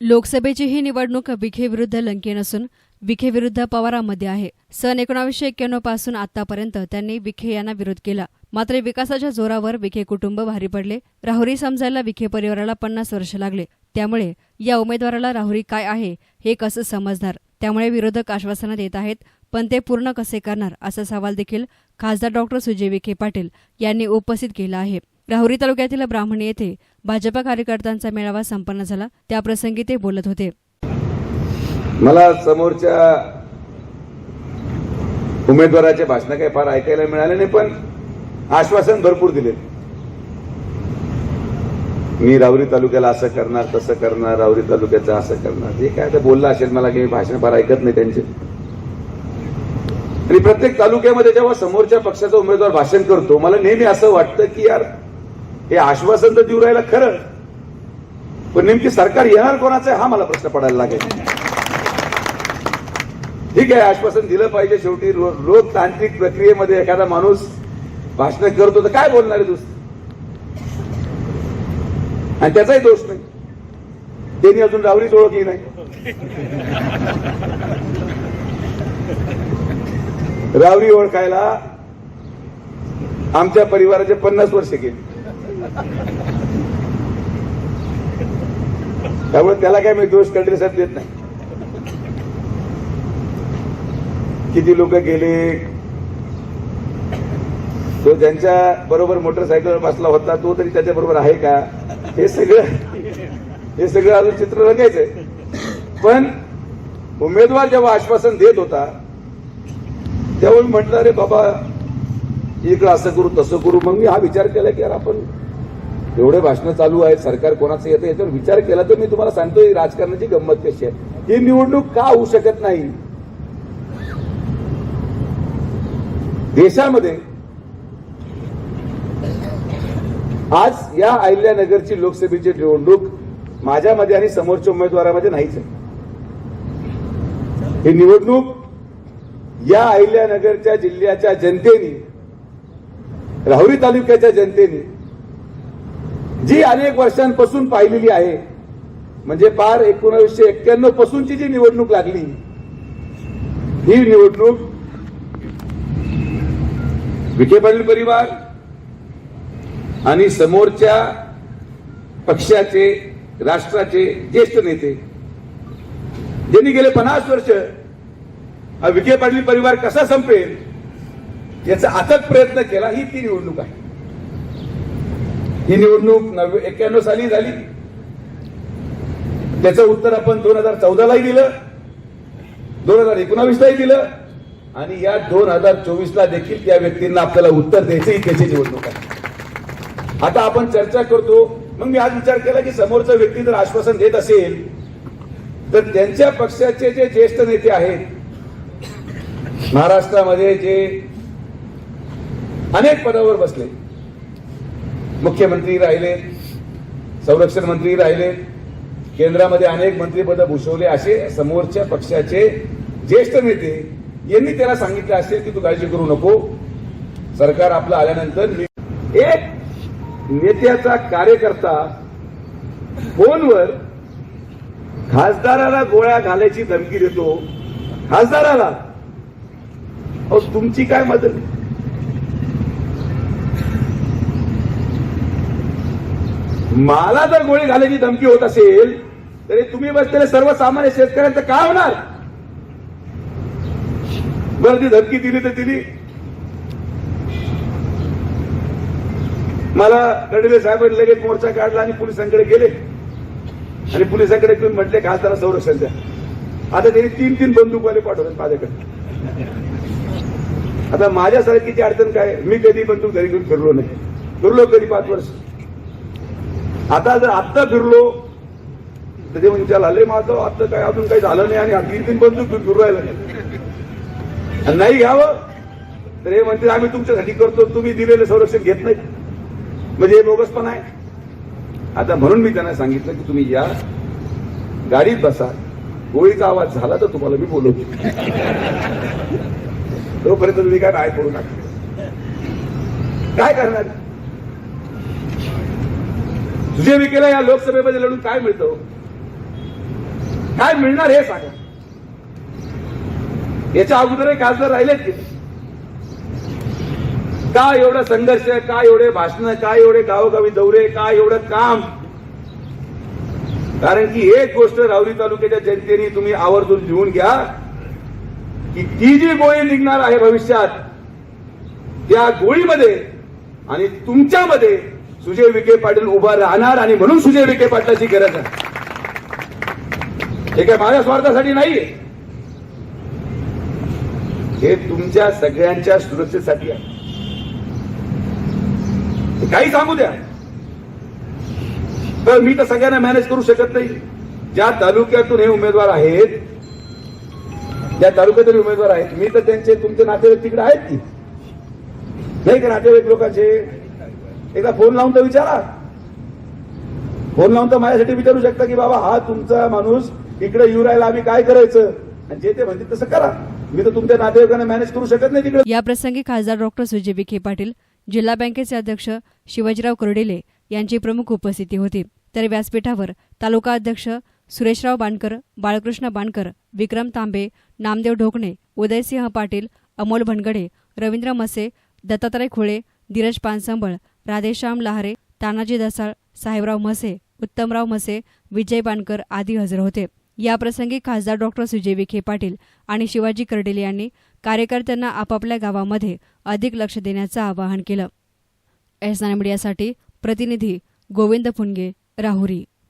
लोकसभेची ही निवडणूक विखेविरुद्ध लंकेन असून विखेविरुद्ध पवारामध्ये पवारांमध्ये आहे. सन एकोणावीसशे एक्क्याण्णवपासून आतापर्यंत त्यांनी विखे यांना विरोध केला. मात्र विकासाच्या जोरावर विखे कुटुंब भारी पडले. राहुरी समजायला विखे परिवाराला पन्नास वर्ष लागले. त्यामुळे या उमेदवाराला राहुरी काय आहे हे कसं समजणार? त्यामुळे विरोधक आश्वासनं देत आहेत पण ते पूर्ण कसे करणार असा सवाल देखील खासदार डॉक्टर सुजय विखे पाटील यांनी उपस्थित केला आहे. राहुरी तालुक्यातील ब्राह्मणी येथे भाजपा कार्यकर्त्यांचा मेळावा संपन्न झाला. त्याप्रसंगी ते बोलत होते. मला समोरच्या उमेदवाराचे भाषण काही फार ऐकायला मिळाले नाही पण आश्वासन भरपूर दिले. मी राहुरी तालुक्याला असं करणार तसं करणार राहुरी तालुक्याचं असं करणार. जे काय आता बोललं असेल मला की मी भाषण फार ऐकत नाही त्यांचे. आणि प्रत्येक तालुक्यामध्ये जेव्हा समोरच्या पक्षाचा उमेदवार भाषण करतो मला नेहमी असं वाटतं की यार हे आश्वासन तर देऊ राहिलं खरं. पण नेमकी सरकार येणार कोणाचं आहे हा मला प्रश्न पडायला लागेल. ठीक आहे आश्वासन दिलं पाहिजे शेवटी. लो- लोकतांत्रिक प्रक्रियेमध्ये एखादा माणूस भाषण करतो तर काय बोलणार आहे दुसरं? आणि त्याचाही दोष नाही. त्यांनी अजून रावरीच ओळखली नाही. रावरी ओळखायला आमच्या परिवाराचे पन्नास वर्ष गेली. त्यामुळे त्याला काय मी दोष कंट्रेसात देत नाही. किती लोक गेले? तो ज्यांच्या बरोबर मोटरसायकलवर बसला होता तो तरी त्याच्या बरोबर आहे का? हे सगळं हे सगळं अजून चित्र रंगायचंय पण उमेदवार जेव्हा आश्वासन देत होता तेव्हा मी म्हटलं अरे बाबा इकडं असं करू तसं करू. मग मी हा विचार केला की यार आपण एवढे भाषणं चालू आहेत सरकार कोणाचं येतं याच्यावर विचार केला तर मी तुम्हाला सांगतो राजकारणाची गंमत कशी आहे. ही निवडणूक का होऊ शकत नाही? देशामध्ये आज या अहिल्यानगरची लोकसभेची निवडणूक माझ्यामध्ये आणि समोरच्या उमेदवारामध्ये नाहीच आहे. ही निवडणूक या अहिल्यानगरच्या जिल्ह्याच्या जनतेने राहुरी तालुक्याच्या जनतेने जी अनेक वर्षांपासून पाहिलेली आहे म्हणजे पार एकोणीसशे एक्क्याण्णव पासूनची जी निवडणूक लागली ही निवडणूक विखे पाटील परिवार आणि समोरच्या पक्षाचे राष्ट्राचे ज्येष्ठ नेते ज्यांनी गेले पन्नास वर्ष हा विखे पाटील परिवार कसा संपेल याचा अथक प्रयत्न केला ही ती निवडणूक आहे. ही निवडणूक नव्वे एक्क्याण्णव साली झाली. त्याचं उत्तर आपण दोन हजार चौदालाही दिलं. दोन हजार एकोणावीसलाही दिलं. आणि या दोन हजार चोवीसला देखील त्या व्यक्तींना आपल्याला उत्तर द्यायचं ही त्याची निवडणूक आहे. आता आपण चर्चा करतो. मग मी आज विचार केला की समोरचा व्यक्ती जर आश्वासन देत असेल तर त्यांच्या पक्षाचे जे ज्येष्ठ नेते आहेत महाराष्ट्रामध्ये जे अनेक पदावर बसले. मुख्यमंत्री राहिले संरक्षण मंत्री राहिले केंद्रामध्ये अनेक मंत्रिपद भूषवले असे समोरच्या पक्षाचे ज्येष्ठ नेते यांनी त्याला सांगितलं असेल की तू काळजी करू नको. सरकार आपलं आल्यानंतर एक नेत्याचा कार्यकर्ता फोनवर खासदाराला गोळ्या घालायची धमकी देतो. खासदाराला अहो तुमची काय मदत मला जर गोळी घालायची धमकी होत असेल तरी तुम्ही बसलेले सर्वसामान्य शेतकऱ्यांचं काय होणार? बरं ती धमकी दिली तर दिली. मला कडले साहेबांनी लगेच मोर्चा काढला आणि पोलिसांकडे गेले. आणि पोलिसांकडे घेऊन म्हटले खासदारा संरक्षण द्या. आता त्यांनी तीन तीन बंदूकवाले पाठवले माझ्याकडे. आता माझ्यासारखीची अडचण काय मी कधी बंदूक घरी घेऊन फिरलो नाही. फिरलो कधी पाच वर्ष. आता जर आत्ता फिरलो तर ते म्हणजे आले माझं आत्ता काय अजून काही झालं नाही आणि अगदी तीन बंदूक फिरू राहिलं आणि नाही घ्यावं तर हे म्हणते आम्ही तुमच्यासाठी करतो तुम्ही दिलेलं संरक्षण घेत नाही म्हणजे हे बोगस पण आहे. आता म्हणून मी त्यांना सांगितलं की तुम्ही या गाडीत बसा. गोळीचा आवाज झाला तर तुम्हाला मी बोलवतो. तोपर्यंत तुम्ही काय बाहेर पडू नका. काय करणार? तुझे विकेला या लोकसभेमध्ये लढून काय मिळतं? काय मिळणार हे सांगा. याच्या अगोदर खासदार राहिलेत की का एवढा संघर्ष का एवढे भाषण का एवढे गावोगावी दौरे का एवढं काम? कारण की एक गोष्ट रावरी तालुक्याच्या जनतेने तुम्ही आवर्जून लिहून घ्या की ती जी गोळी निघणार आहे भविष्यात त्या गोळीमध्ये आणि तुमच्यामध्ये सुजय विखे पाटील उभा राहणार आणि म्हणून सुजय विखे पाटलाची गरज आहे. हे काय माझ्या स्वार्थासाठी नाहीये. हे तुमच्या सगळ्यांच्या सुरक्षेसाठी आहे. काही सांगू द्या. तर मी तर सगळ्यांना मॅनेज करू शकत नाही. ज्या तालुक्यातून हे उमेदवार आहेत ज्या तालुक्यातून उमेदवार आहेत मी तर त्यांचे तुमचे नातेवाईक तिकडे आहेत की? नाही का नातेवाईक लोकांचे? एकदा फोन लावून तर विचारा. फोन लावून तर माझ्यासाठी विचारू शकता की बाबा हा तुमचा माणूस इकडे येऊ राहिला आम्ही काय करायचं? आणि जे ते म्हणतील तसं करा. मी तर तुमच्या नातेवाईकांना मॅनेज करू शकत नाही तिकडे. या प्रसंगी खासदार डॉक्टर सुजय विखे पाटील जिल्हा बँकेचे अध्यक्ष शिवाजीराव कर्डिले यांची प्रमुख उपस्थिती होती. तर व्यासपीठावर तालुका अध्यक्ष सुरेशराव बाणकर बाळकृष्ण बाणकर विक्रम तांबे नामदेव ढोकणे उदयसिंह पाटील अमोल भनगडे रवींद्र मसे दत्तात्रय खुळे धीरज पानसंबळ राधेश्याम लहारे तानाजी दसाळ साहेबराव मसे उत्तमराव मसे विजय बानकर आदी हजर होते. याप्रसंगी खासदार डॉक्टर सुजय विखे पाटील आणि शिवाजी कर्डिले यांनी कार्यकर्त्यांना आपापल्या गावामध्ये अधिक लक्ष देण्याचं आवाहन केलं. एस मीडियासाठी प्रतिनिधी गोविंद फुनगे राहुरी.